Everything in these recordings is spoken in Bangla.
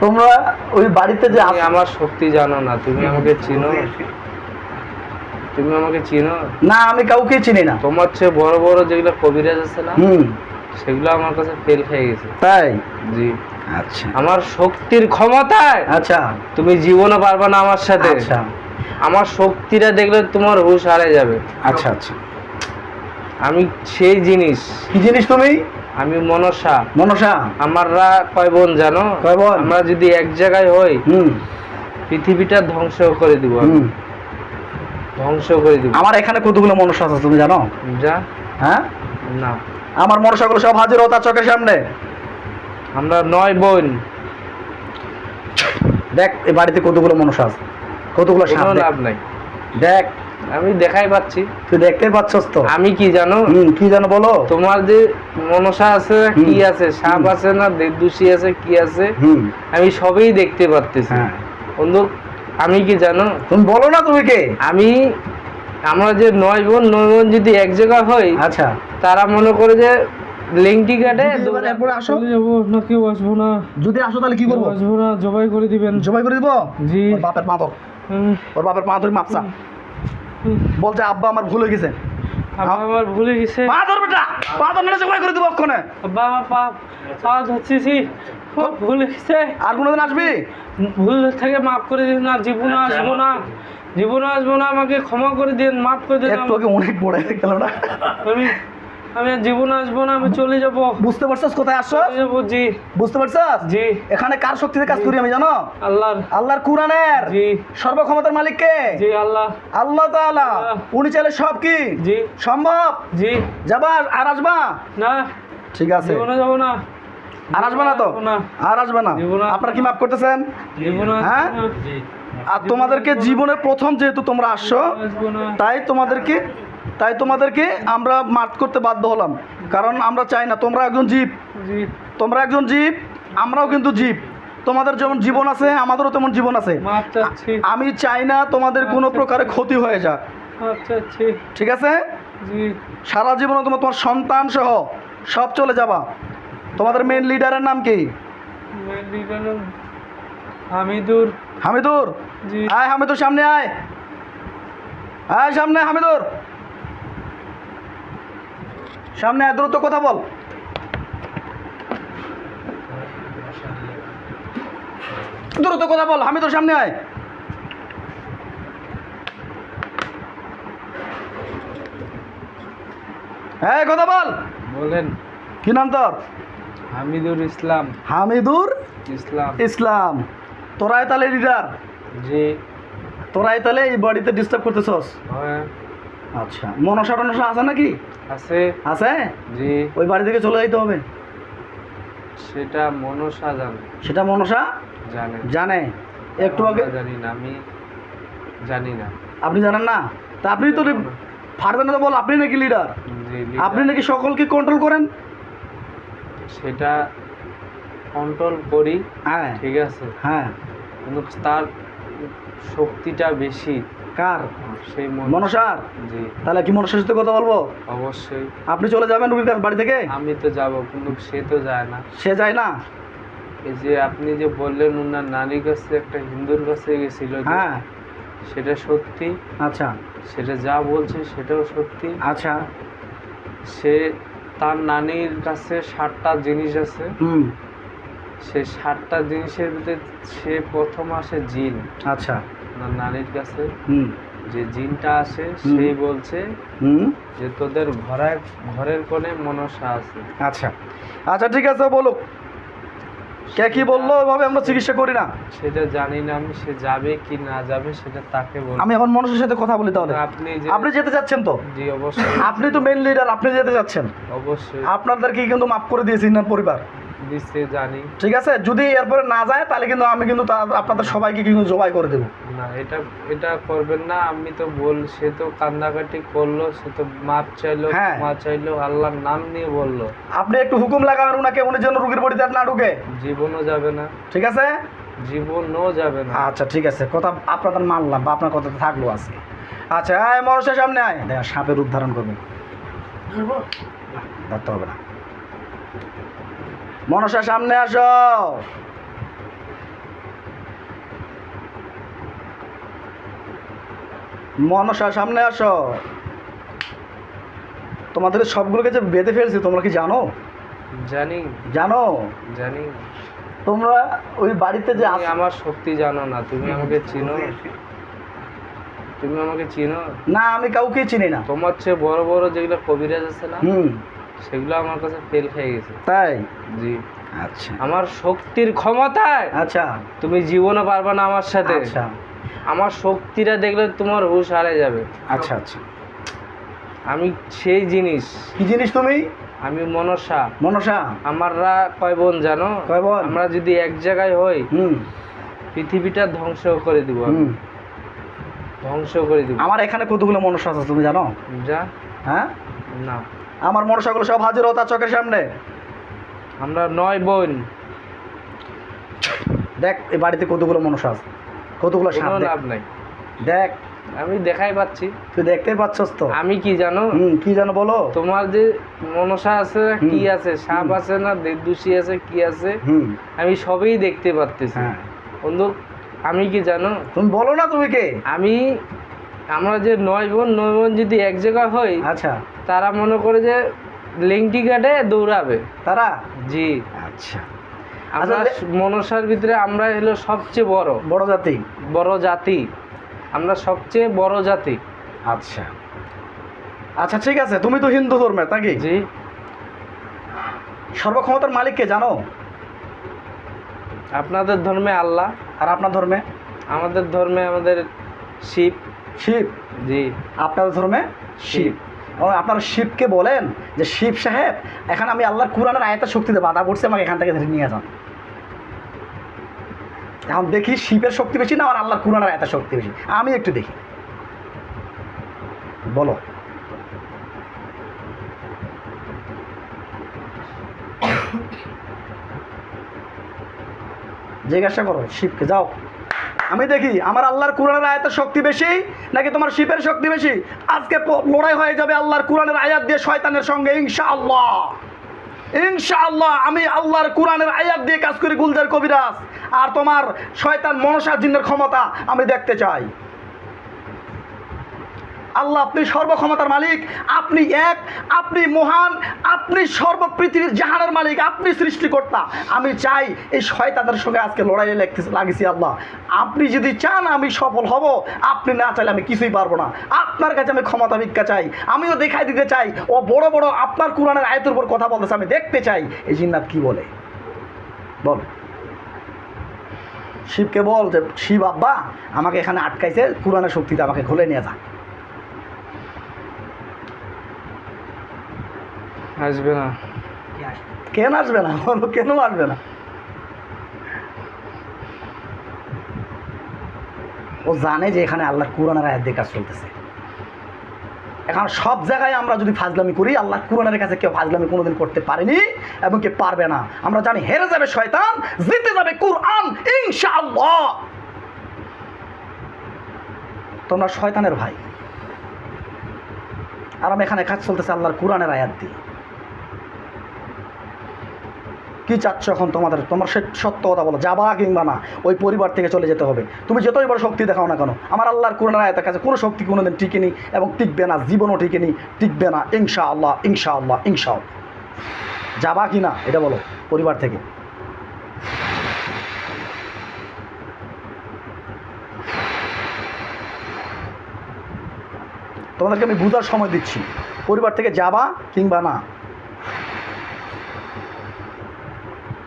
তোমরা ওই বাড়িতে যে আমার শক্তি জানো না তুমি আমাকে চিনো। তুমি আমাকে চিনো? না আমি কাউকে চিনি না। তোমার চেয়ে বড় বড় যেগুলো কবিরাজ আছে না হুম। সেগুলো আমার কাছে ফেল খেয়ে গেছে। তাই? জি। আচ্ছা। আমার শক্তির ক্ষমতায় আচ্ছা। তুমি জীবনও পারবে না আমার সাথে। আচ্ছা। আমার শক্তিটা দেখলে তোমার হুশ হারে যাবে। আচ্ছা আচ্ছা। আমি সেই জিনিস। কি জিনিস তুমি? আমি মনসা। মনসা? আমাররা কয় বোন জানো? কয় বোন? আমরা যদি এক জায়গায় হই হুম। পৃথিবীটা ধ্বংস করে দিব ধ্বংস করে দিব। আমার এখানে কতগুলো মনসা আছে তুমি জানো? যা। হ্যাঁ? না। আমার মনসাগুলো সব হাজির হতো চোখের সামনে। আমরা নয় বোন। দেখ এই বাড়িতে কতগুলো মনসা আছে? কতগুলো দেখ। লাভ নাই। দেখ। আমি দেখাই পাচ্ছি। তুই দেখতে পাচ্ছস তো? আমি কি জানো? কি জানো বলো? তোমার যে মনসা আছে কি আছে? সাপ আছে না দেবদুষি আছে কি আছে? আমি সবই দেখতে পারতেছি। হ্যাঁ। বন্ধু আমি কি জানো? তুমি বলো না তুমি কে? আমি আমরা যে নয় বোন নয় বোন যদি এক জায়গায় হই আচ্ছা। তারা মনে করে যে লেংটি কাটে এবার আসো। চলে যাব না কেউ আসব না। যদি আসো তাহলে কি করব? আসব না জবাই করে দিবেন। জবাই করে দিব? জি। ওর বাপের পা ধর ওর বাপের পা ধরে মাপসা বলছে আব্বা আমার ভুল হয়ে গেছে। আব্বা আমার ভুলে গেছে। পা ধর বেটা পা ধর নাহলে জবাই করে দিব অক্ষণে। আব্বা আমার পা পা ধরতেছি ও, ভুলে আর কোনোদিন আসবি? ভুল থেকে মাফ করে দিন না জীবনে আসব না। জীবনে আসব না আমাকে ক্ষমা করে দিন মাফ করে দিন তোকে আগে অনেক বড় হয়ে গেল না? আমি আমি আর জীবনে আসব না আমি চলে যাব। বুঝতে পারছস কোথায় আসছো? যাব জি। বুঝতে পারছস? জি। এখানে কার শক্তিতে কাজ করি আমি জানো? আল্লাহর। আল্লাহর কুরআনের। জি। সর্বক্ষমতার মালিক কে জি আল্লাহ। আল্লাহ তাআলা। উনি চাইলে সব কি? জি। সম্ভব? জি। যাবার আর আসবা? না। ঠিক আছে। জীবনে যাব না। আর আসবে না তো? আর আসবে না? আপনারা কি মাফ করতেছেন? হ্যাঁ? আর তোমাদেরকে জীবনের প্রথম যেহেতু তোমরা আসছো তাই তোমাদেরকে তাই তোমাদেরকে আমরা মাঠ করতে বাধ্য হলাম। কারণ আমরা চাই না তোমরা একজন জীব। তোমরা একজন জীব আমরাও কিন্তু জীব। তোমাদের যেমন জীবন আছে আমাদেরও তেমন জীবন আছে। মাফ আমি চাই না তোমাদের কোনো প্রকারে ক্ষতি হয়ে যাক। ঠিক আছে? সারা জীবনে তোমার তোমার সন্তান সহ সব চলে যাবা। তোমাদের মেন লিডারের নাম কি? হামিদুর। হামিদুর? জি। আয় হামিদুর সামনে আয়। আয় সামনে হামিদুর। সামনে দ্রুত কথা বল। দ্রুত কথা বল হামিদুর সামনে আয়। হ্যাঁ কথা বল। বলেন। কি নাম তোর? হামিদুর ইসলাম। হামিদুর ইসলাম। ইসলাম। তোরাই তাহলে লিডার জি। তোরাই তাহলে এই বাড়িতে ডিস্টার্ব করতেছস? হ্যাঁ। আচ্ছা মনসা টনসা আছে নাকি? আছে। আছে? জি। ওই বাড়ি থেকে চলে যেতে হবে? সেটা মনসা জানে। সেটা মনসা? জানে। জানে। একটু আগে জানি না আমি জানি না। আপনি জানেন না? তা আপনি তো ফারদানা তো বল আপনি নাকি লিডার আপনি নাকি সকলকে কন্ট্রোল করেন? সেটা কন্ট্রোল করি হ্যাঁ। ঠিক আছে। হ্যাঁ। কিন্তু তার শক্তিটা বেশি। কার? সেই মন মনসার? জি। তাহলে কি মনসার সাথে কথা বলব? অবশ্যই। আপনি চলে যাবেন রুগীর বাড়ি থেকে? আমি তো যাব কিন্তু সে তো যায় না। সে যায় না? এই যে আপনি যে বললেন ওনার নানির কাছে একটা হিন্দুর কাছে গেছিল হ্যাঁ। সেটা সত্যি। আচ্ছা। সেটা যা বলছে সেটাও সত্যি। আচ্ছা। সে তার নানির কাছে ষাটটা জিনিস আছে। হুম। সে সাতটা জিনিসের ভিতরে সে প্রথম আসে জিন। আচ্ছা। ওনার নানির কাছে। হুম। যে জিনটা আসে। সেই বলছে হুম। যে তোদের ঘরের ঘরের কোণে মনসা আছে। আচ্ছা। আচ্ছা ঠিক আছে বলো কে কি বলল? ওইভাবে আমরা চিকিৎসা করি না। সেটা জানি না আমি সে যাবে কি না যাবে সেটা তাকে বল আমি এখন মানুষের সাথে কথা বলি তাহলে। আপনি যে আপনি যেতে চাচ্ছেন তো? জি অবশ্যই। আপনি তো মেন লিডার আপনি যেতে চাচ্ছেন। অবশ্যই। আপনাদেরকে কিন্তু মাফ করে দিয়েছি না পরিবার। দিচ্ছে জানি। ঠিক আছে? যদি এরপরে না যায় তাহলে কিন্তু আমি কিন্তু আপনাদের সবাইকে কিন্তু জবাই করে দেবো। না এটা এটা করবেন না আমি তো বল সে তো কান্দাকাটি করল সে তো মাপ চাইলো হ্যাঁ। মা চাইলো আল্লাহর নাম নিয়ে বলল। আপনি একটু হুকুম লাগাবেন ওনাকে উনি যেন রুগীর বাড়িতে না ঢুকে। জীবনও যাবে না। ঠিক আছে? জীবনও যাবে না। আচ্ছা ঠিক আছে। কথা আপনাদের মানলাম বা আপনার কথা থাকল আজকে। আচ্ছা আয় মরসের সামনে আয়। দেখা সাপের উদ্ধারণ করবে। ধরতে হবে না। মনসা সামনে আসো। মনসা সামনে আসো। তোমাদের সবগুলোকে যে বেঁধে ফেলছি তোমরা কি জানো? জানি। জানো? জানি। তোমরা ওই বাড়িতে যে আমার শক্তি জানো না তুমি আমাকে চিনো? তুমি আমাকে চিনো? না আমি কাউকে চিনি না। তোমার চেয়ে বড় বড় যেগুলো কবিরাজ আছে না? হুম। সেগুলো আমার কাছে ফেল খেয়ে গেছে। তাই? জি। আচ্ছা। আমার শক্তির ক্ষমতায় আচ্ছা। তুমি জীবনে পারবে না আমার সাথে। আচ্ছা। আমার শক্তিটা দেখলে তোমার হুশ হারে যাবে। আচ্ছা আচ্ছা। আমি সেই জিনিস। কি জিনিস তুমি? আমি মনসা। মনসা। আমাররা কয় বোন জানো? কয় বোন? আমরা যদি এক জায়গায় হই হুম। পৃথিবীটা ধ্বংস করে দিব ধ্বংস করে দিব। আমার এখানে কতগুলো মনসা আছে তুমি জানো? যা। হ্যাঁ? না। আমার মনসাগুলো সব হাজির হতো চোখের সামনে। আমরা নয় বোন। দেখ এই বাড়িতে কতগুলো মনসা আছে কতগুলো সাপ লাভ নাই। দেখ। আমি দেখাই পাচ্ছি। তুই দেখতেই পাচ্ছস তো। আমি কি জানো? হুম কি জানো বলো? তোমার যে মনসা আছে কি আছে? সাপ আছে না দেবদূষী আছে কি আছে? হুম। আমি সবই দেখতে পারতেছি। হ্যাঁ। বন্ধু আমি কি জানো? তুমি বলো না তুমি কে? আমি আমরা যে নয় বোন নয় বোন যদি এক জায়গায় হই আচ্ছা। তারা মনে করে যে লেংটি কাটে দৌড়াবে। তারা? জি। আচ্ছা। আমরা আচ্ছা, মনসার ভিতরে আমরা হলো সবচেয়ে বড়। বড় জাতি? বড় জাতি। আমরা সবচেয়ে বড় জাতি। আচ্ছা। আচ্ছা ঠিক আছে তুমি তো হিন্দু ধর্মের নাকি? জি। সর্বক্ষমতার মালিক কে জানো? আপনাদের ধর্মে আল্লাহ। আর আপনার ধর্মে? আমাদের ধর্মে আমাদের শিব। শিব। জি। আপনার ধর্মে শিব। এবং আপনারা শিবকে বলেন যে শিব সাহেব এখানে আমি আল্লাহর কোরআনের আয়তার শক্তিতে বাধা পড়ছে আমাকে এখান থেকে ধরে নিয়ে যান। এখন দেখি শিবের শক্তি বেশি না আর আল্লাহর কোরআনের আয়তার শক্তি বেশি? আমি একটু দেখি। বলো। জিজ্ঞাসা করো শিবকে যাও। আমি দেখি, আমার আল্লাহর কোরআনের আয়াতের শক্তি বেশি নাকি তোমার শিবের শক্তি বেশি? আজকে লড়াই হয়ে যাবে আল্লাহর কোরআনের আয়াত দিয়ে শয়তানের সঙ্গে, ইনশাআল্লাহ। ইনশাআল্লাহ, আমি আল্লাহর কোরআনের আয়াত দিয়ে কাজ করি গুলজার কবিরাজ। আর তোমার শয়তান মনসা জিন্নের ক্ষমতা আমি দেখতে চাই। আল্লাহ আপনি সর্বক্ষমতার মালিক, আপনি এক, আপনি মহান, আপনি সর্ব পৃথিবীর জাহানের মালিক, আপনি সৃষ্টিকর্তা। আমি চাই এই শয়তাদের সঙ্গে আজকে লড়াইয়ে লাগতে লাগিয়েছি আল্লাহ। আপনি যদি চান আমি সফল হব, আপনি না চাইলে আমি কিছুই পারব না। আপনার কাছে আমি ক্ষমতা ভিক্ষা চাই। আমিও দেখাই দিতে চাই। ও বড় বড় আপনার কোরআনের আয়তের উপর কথা বলতেছে, আমি দেখতে চাই। এই জিন্নাত কি বলে? বল। শিবকে বল যে, শিব আব্বা, আমাকে এখানে আটকাইছে, কোরআনের শক্তিতে আমাকে খুলে নিয়ে যা। আসবে না। কেন আসবে না? বলো, কেন আসবে না? ও জানে যে এখানে আল্লাহর কোরআনের আয়াত দিয়ে কাজ চলতেছে। এখন সব জায়গায় আমরা যদি ফাজলামি করি আল্লাহ কোরআনের কাছে কেউ ফাজলামি কোনোদিন করতে পারেনি এবং কে পারবে না। আমরা জানি, হেরে যাবে শয়তান, জিতে যাবে কোরআন, ইনশাআল্লাহ। তোমরা শয়তানের ভাই। আর আমি এখানে কাজ চলতেছে আল্লাহর কোরআনের আয়াত দিয়ে। কি চাচ্ছ এখন তোমাদের? তোমার সে সত্য কথা বলো, যাবা কিংবা না, ওই পরিবার থেকে চলে যেতে হবে। তুমি যতই বড় শক্তি দেখাও না কেন, আমার আল্লাহর কোরআনের আয়াতের কাছে কোনো শক্তি কোনোদিন টিকেনি এবং টিকবে না, জীবনও টিকেনি, টিকবে না ইনশা আল্লাহ ইনশা আল্লাহ ইনশা যাবা কি না, এটা বলো, পরিবার থেকে। তোমাদেরকে আমি বুঝার সময় দিচ্ছি, পরিবার থেকে যাবা কিংবা না।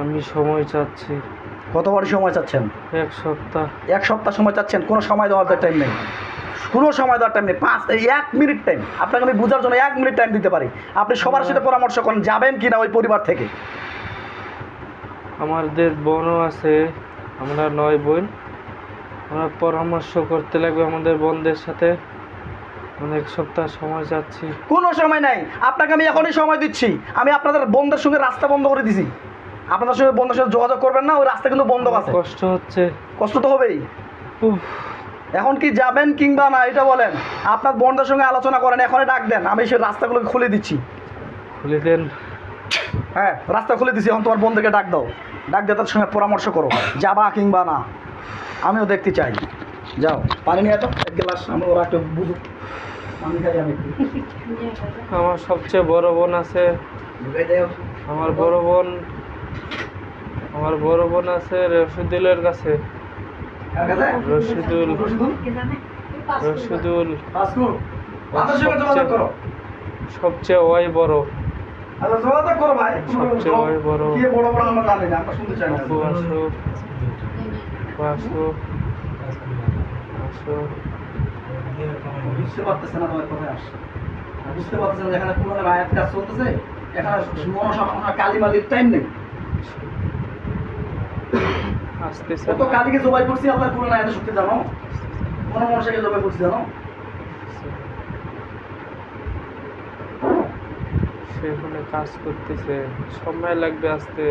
আমি সময় চাচ্ছি। কত বড় সময় চাচ্ছেন? এক সপ্তাহ। এক সপ্তাহ সময় চাচ্ছেন? কোনো সময় দেওয়ার টাইম নেই। কোনো সময় দেওয়ার টাইম নেই। পাঁচ এক মিনিট টাইম আপনাকে আমি বোঝার জন্য এক মিনিট টাইম দিতে পারি। আপনি সবার সাথে পরামর্শ করেন যাবেন কি না ওই পরিবার থেকে। আমাদের বোনও আছে আমরা নয় বোন। আমরা পরামর্শ করতে লাগবে আমাদের বোনদের সাথে। অনেক সপ্তাহ সময় যাচ্ছি কোনো সময় নাই। আপনাকে আমি এখনই সময় দিচ্ছি। আমি আপনাদের বন্ধের সঙ্গে রাস্তা বন্ধ করে দিছি। আপনাদের সঙ্গে বন্ধুর সঙ্গে যোগাযোগ করবেন না ওই রাস্তা কিন্তু বন্ধ আছে। কষ্ট হচ্ছে। কষ্ট তো হবেই। এখন কি যাবেন কিংবা না এটা বলেন। আপনার বন্ধের সঙ্গে আলোচনা করেন এখনই ডাক দেন আমি সেই রাস্তাগুলোকে খুলে দিচ্ছি। খুলে দেন। হ্যাঁ রাস্তা খুলে দিছি এখন তোমার বন্ধুকে ডাক দাও। ডাক দিয়ে তার সঙ্গে পরামর্শ করো যাবা কিংবা না। আমিও দেখতে চাই। যাও পানি নিয়ে তো এক গ্লাস আমরা ওরা একটু বুঝুক। আমার সবচেয়ে বড় বোন আছে। আমার বড় বোন আমার বড় বোন আছে রশিদুলের কাছে? রশিদুল। রশিদুল? সবচেয়ে ওই বড়। সবচেয়ে ওই বড়। আসো আসো আসো বুঝতে পারতেছে না তোমার কোথায় আসছে। বুঝতে পারতেছে না যেখানে পুরোনো আয়াত কাজ চলতেছে। এখানে মনসা আমরা কালী টাইম নেই। কত কালীকে জবাই করছি আল্লাহ শুনতে জানো? কোন মনসাকে জবাই করছি জানো? সেখানে কাজ করতেছে সময় লাগবে আসতে।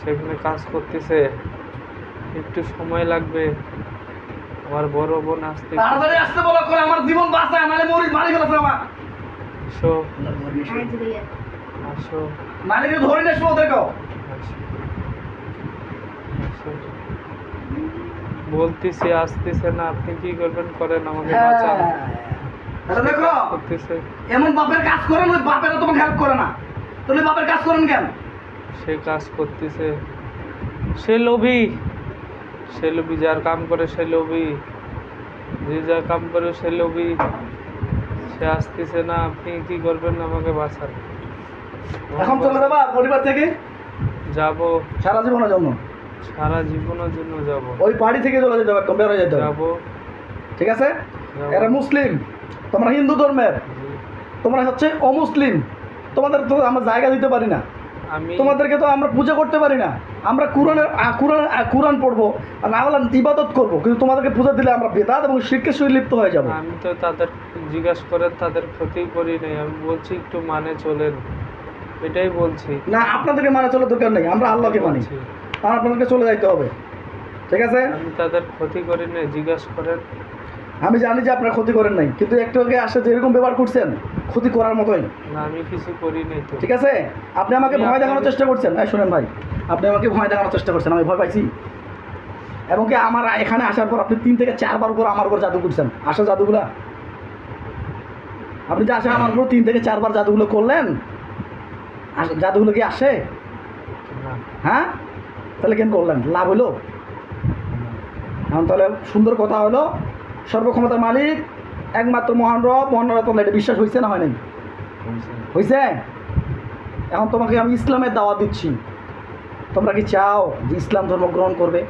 সেখানে কাজ করতেছে একটু সময় লাগবে। আমার বড় বোন আসতে তাড়াতাড়ি আসতে বলো করে আমার জীবন বাঁচায় নাহলে মরি মারি ফেলেছে আমার। আসো আসো। মালিকে ধরে শুনো দেখো। আসো। বলতেছি আসতেছে না। আপনি কি করবেন করেন? আমাকে হ্যাঁ। বাঁচান। দেখো করতেছে। এমন বাপের কাজ করেন ওই বাপেরা তোমাকে হেল্প করে না। তাহলে বাপের কাজ করেন কেন? সে কাজ করতেছে। সে লোভী। সে লোভী যার কাম করে সে লোভী। যে যার কাম করে সে লোভী। সে আসতেছে না। আপনি কি করবেন আমাকে বাঁচান। এখন চলে যাবা পরিবার থেকে? যাব। সারা জীবনের জন্য? সারা জীবনের জন্য যাব। ওই বাড়ি থেকে চলে যেতে একদম বের যেতে যাব। ঠিক আছে? এরা মুসলিম তোমরা হিন্দু ধর্মের। তোমরা হচ্ছে অমুসলিম। তোমাদের তো আমরা জায়গা দিতে পারি না। আমি তোমাদেরকে তো আমরা পূজা করতে পারি না। আমরা কোরআনের কোরআন কোরআন পড়ব আর হলে ইবাদত করব। কিন্তু তোমাদেরকে পূজা দিলে আমরা বেদাত এবং শিরকের সঙ্গে লিপ্ত হয়ে যাব। আমি তো তাদের জিজ্ঞাসা করেন তাদের ক্ষতি করি নাই। আমি বলছি একটু মানে চলেন। এটাই বলছি। না আপনাদেরকে মানে চলে দরকার নেই। আমরা আল্লাহকে মানি। আর আপনাদেরকে চলে যাইতে হবে। ঠিক আছে? আমি তাদের ক্ষতি করি নাই জিজ্ঞাসা করেন। আমি জানি যে আপনারা ক্ষতি করেন নাই কিন্তু একটু আগে আসে যেরকম ব্যবহার করছেন ক্ষতি করার মতোই। না আমি কিছু করি নাই তো। ঠিক আছে? আপনি আমাকে ভয় দেখানোর চেষ্টা করছেন। এই শোনেন ভাই আপনি আমাকে ভয় দেখানোর চেষ্টা করছেন আমি ভয় পাইছি। এবং কি আমার এখানে আসার পর আপনি তিন থেকে চারবার উপর আমার উপর জাদু করছেন? আসা জাদুগুলা? আপনি যে আসে আমার উপর তিন থেকে চারবার জাদুগুলো করলেন জাদুগুলো কি আসে? হ্যাঁ? তাহলে কেন করলেন? লাভ হলো এখন তাহলে সুন্দর কথা হলো সর্বক্ষমতার মালিক একমাত্র মহান রব মহান রব তোমরা এটা বিশ্বাস হয়েছে না হয় নাই। হয়েছে এখন তোমাকে আমি ইসলামের দাওয়া দিচ্ছি। তোমরা কি চাও যে ইসলাম ধর্ম গ্রহণ করবে?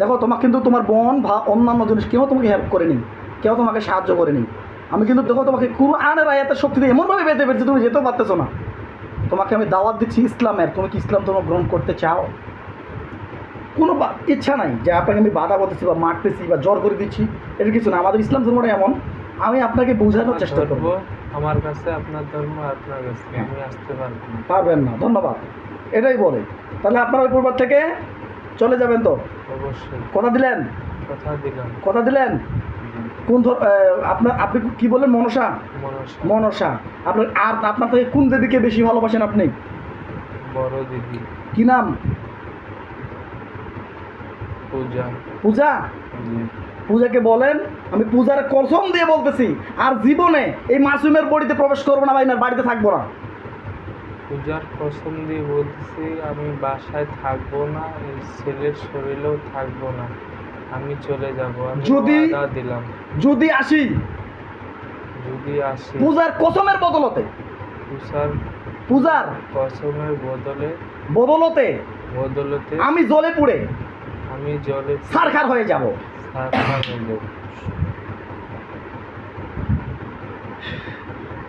দেখো তোমাকে কিন্তু তোমার বোন বা অন্যান্য জিনিস কেউ তোমাকে হেল্প করেনি কেউ তোমাকে সাহায্য করেনি। আমি কিন্তু দেখো তোমাকে কুরআনের আয়াতের শক্তিতে এমনভাবে বেঁধে পেরেছি তুমি যেতেও পারতেছো না। তোমাকে আমি দাওয়াত দিচ্ছি ইসলামের। তুমি কি ইসলাম ধর্ম গ্রহণ করতে চাও? কোনো বা- ইচ্ছা নাই যে আপনাকে আমি বাধা করতেছি বা মারতেছি বা জ্বর করে দিচ্ছি। এটা কিছু না আমাদের ইসলাম ধর্মটা এমন। আমি আপনাকে বোঝানোর চেষ্টা করব। আমার কাছে আপনার ধর্ম আপনার কাছে। আমি আসতে পারব না। পারবেন না ধন্যবাদ। এটাই বলে। তাহলে আপনার ওই পরিবার থেকে চলে যাবেন তো? অবশ্যই। কথা দিলেন? কথা দিলাম। কথা দিলেন? কোন আপনার আপনি কি বললেন মনসা? মনসা। আপনার আর আপনার থেকে কোন দেবীকে বেশি ভালোবাসেন আপনি? বড় দিদি। কি নাম? পূজা। পূজা? পূজাকে বলেন আমি পূজার কসম দিয়ে বলতেছি আর জীবনে এই মাসুমের বড়িতে প্রবেশ করব না ভাই না বাড়িতে থাকব না। পূজার কসম দিয়ে বলতেছি আমি বাসায় থাকব না ছেলের শরীরেও থাকব না। আমি চলে যাব যদি- দিলাম। যদি আসি? যদি আসি। পূজার কসমের বদলতে? পূজার পূজার কসমের বদলে বদলতে? বদলতে আমি জলে পুড়ে আমি জলে সারখার হয়ে যাব। সারখার হয়ে যাব।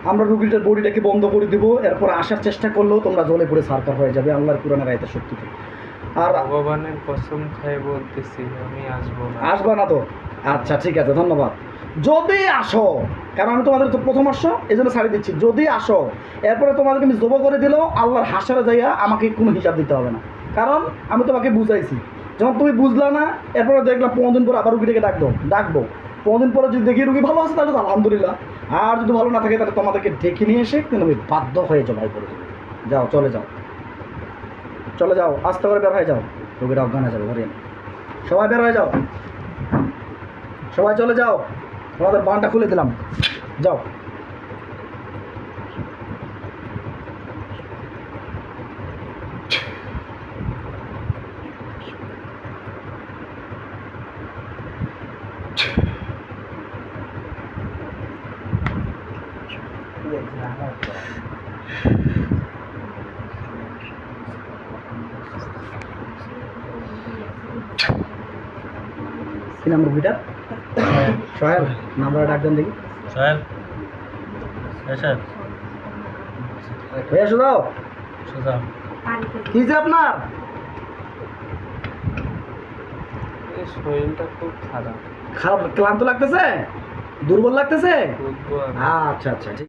আমরা রুগীটার বডিটাকে বন্ধ করে দিব এরপর আসার চেষ্টা করলেও তোমরা জলে পড়ে সারখার হয়ে যাবে আল্লাহর কোরআনের আয়তের শক্তিতে। আর ভগবানের কসম খাই বলতেছি আমি আসব না। আসবা না তো? আচ্ছা ঠিক আছে ধন্যবাদ। যদি আসো কারণ আমি তোমাদের তো প্রথম আসছো এই জন্য ছাড়ি দিচ্ছি। যদি আসো এরপরে তোমাদেরকে আমি জব করে দিলেও আল্লাহর হাসারে যাইয়া আমাকে কোনো হিসাব দিতে হবে না। কারণ আমি তোমাকে বুঝাইছি। যখন তুমি বুঝলা না এরপরে দেখলাম পনেরো দিন পরে আবার রুগীটাকে ডাকবো ডাকবো। পনেরো দিন পরে যদি দেখি রুগী ভালো আছে তাহলে আলহামদুলিল্লাহ। আর যদি ভালো না থাকে তাহলে তোমাদেরকে ডেকে নিয়ে এসে কিন্তু আমি বাধ্য হয়ে জবাই করে দেবো। যাও চলে যাও। চলে যাও, আস্তে করে বের হয়ে যাও। রুগীরা অজ্ঞান হয়ে যাবে সবাই বের হয়ে যাও। সবাই চলে যাও। তোমাদের বানটা খুলে দিলাম। যাও। কি নাম রুগীটার সোহেল নাম্বার ডাক দেন দেখি। সোহেল। হয়ে এসো দাও সোজা কি যে আপনার? শরীরটা খুব খারাপ। খারাপ ক্লান্ত লাগতেছে? দুর্বল লাগতেছে? আচ্ছা আচ্ছা ঠিক